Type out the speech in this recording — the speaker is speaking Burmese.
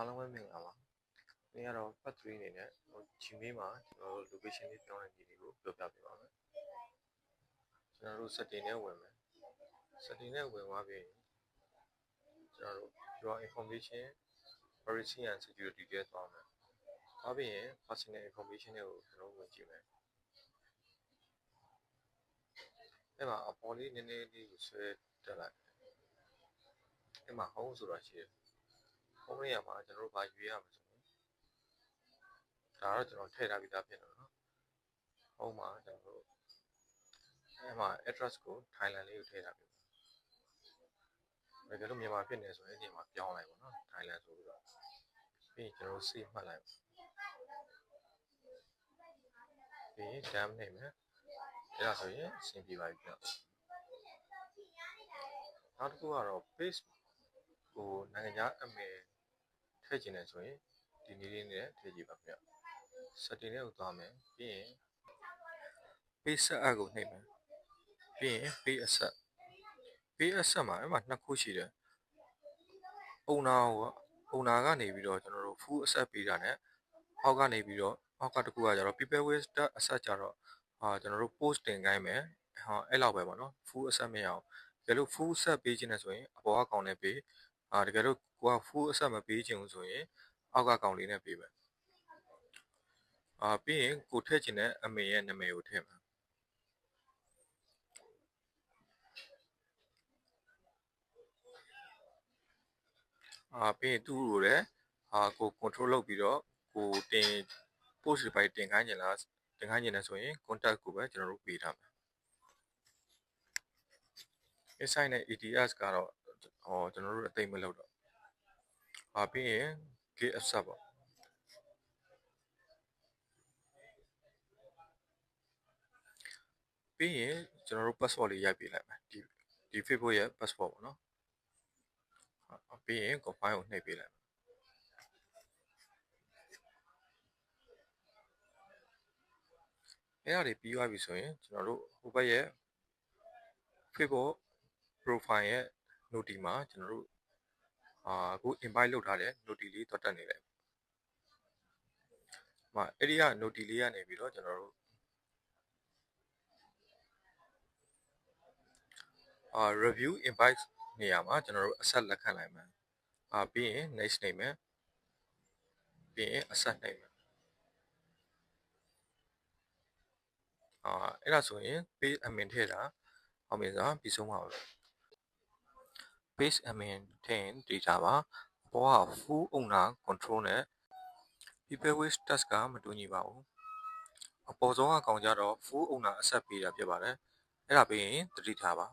အားလုံးပဲမင်္ဂလာပါ။ဒီကတော့ part 3အနေနဲ့ဟို Gmail မှာကျွန်တော်တို့ location လေးပြောင်းတဲ့နည်းလေးကိုပြောပြပေးပါမယ်။ကျွန်တော်တို့ setting နဲ့ဝင်မယ်။ setting နဲ့ဝင်သွားပြီးကျွန်တော်တို့ your information privacy and security တွေသွားမယ်။သွားပြီးရင် personal information တွေကိုကျွန်တော်ဝင်ကြည့်မယ်။အဲ့မှာအပေါ်လေးနည်းနည်းလေးကိုဆွဲတက်လိုက်။အဲ့မှာ home ဆိုတာရှိတယ်။ ဟိုနေရာမှာကျွန်တော်တို့ဘာရွေးရမလဲဆိုရင်ဒါတော့ကျွန်တော်ထည့်ထားပြီးသားဖြစ်နေတော့နော်ဟိုမှာကျွန်တော်တို့အဲမှာ address ကို Thailand လေးကိုထည့်ထားပြီးတကယ်လို့မြန်မာဖြစ်နေဆိုရင်ဒီမှာပြောင်းလိုက်ပါနော် Thailand ဆိုပြီးတော့ပြီးကျွန်တော်တို့ save မှတ်လိုက်ပြီး dam နေမယ်အဲဒါဆိုရင်အဆင်ပြေပါပြီပြနောက်တစ်ခုကတော့ page ဟိုနိုင်ငံခြားအမေ ထည့်ကျင်တယ်ဆိုရင်ဒီနည်းလေးနဲ့ထည့်ကြည့်ပါဗျ setting လေးကိုသွားမယ်ပြီးရင် page set app ကိုနှိပ်မယ်ပြီးရင် page asset page asset မှာအဲ့မှာနှစ်ခုရှိတယ် owner ဟို owner ကနေပြီးတော့ကျွန်တော်တို့ full asset ပေးတာ ਨੇ အောက်ကနေပြီးတော့အောက်ကတစ်ခုကကျတော့ people with asset ကျတော့အာကျွန်တော်တို့ post တင်ခိုင်းမယ်ဟာအဲ့လောက်ပဲပေါ့နော် full asset မရအောင်တကယ်လို့ full set ပေးခြင်းနဲ့ဆိုရင်အပေါ်အကောင်နဲ့ပေး အာတကယ်လို့ကိုက full asset မပေးချင်ဘူးဆိုရင်အောက်ကကောင်လေးနဲ့ပေးမယ်အာပြီးရင်ကိုထည့်ချင်တဲ့အမေရဲ့နာမည်ကိုထည့်မယ်အာပြီးရင်သူ့ကိုလည်းအာကို control လုပ်ပြီးတော့ကိုတင် post တွေပိုင်းတင်ခိုင်းချင်လားတင်ခိုင်းချင်တယ်ဆိုရင် contact ကိုပဲကျွန်တော်တို့ပေးထားမယ် insight နဲ့ ETS ကတော့ ဟောကျွန်တော်တို့အသိမလုပ်တော့အာပြီးရင် gate accept ပေါ့ပြီးရင်ကျွန်တော်တို့ passport လေးရိုက်ပေးလိုက်မယ်ဒီဒီ Facebook ရဲ့ passport ပေါ့နော်ဟုတ်ပြီးရင် confirm ကိုနှိပ်ပေးလိုက်မယ်အဲ့ဒါတွေပြီးသွားပြီဆိုရင်ကျွန်တော်တို့ဟိုဘက်ရဲ့ Facebook profile ရဲ့ noti မှာကျွန်တော်တို့အာအခု invite လုပ်ထားတဲ့ noti လေးတွတ်တက်နေတယ်။မှာအဲ့ဒီက noti လေးကနေပြီးတော့ကျွန်တော်တို့အာ review invite နေရာမှာကျွန်တော်တို့ accept လက်ခံလိုက်မယ်။အာပြီးရင် next နေမယ်။ပြီးရင် accept နေမယ်။အာအဲ့ဒါဆိုရင် page admin ထည့်တာအောင်မြင်စွာပြီးဆုံးပါပြီ။ page admin ထည့်ရင်တည်ကြပါအပေါ်က full owner control နဲ့ people with task ကမတူညီပါဘူးအပေါ်ဆုံးအကောင်ကြတော့ full owner accept ပေးတာဖြစ်ပါတယ်အဲ့ဒါပြီးရင်တတိထားပါ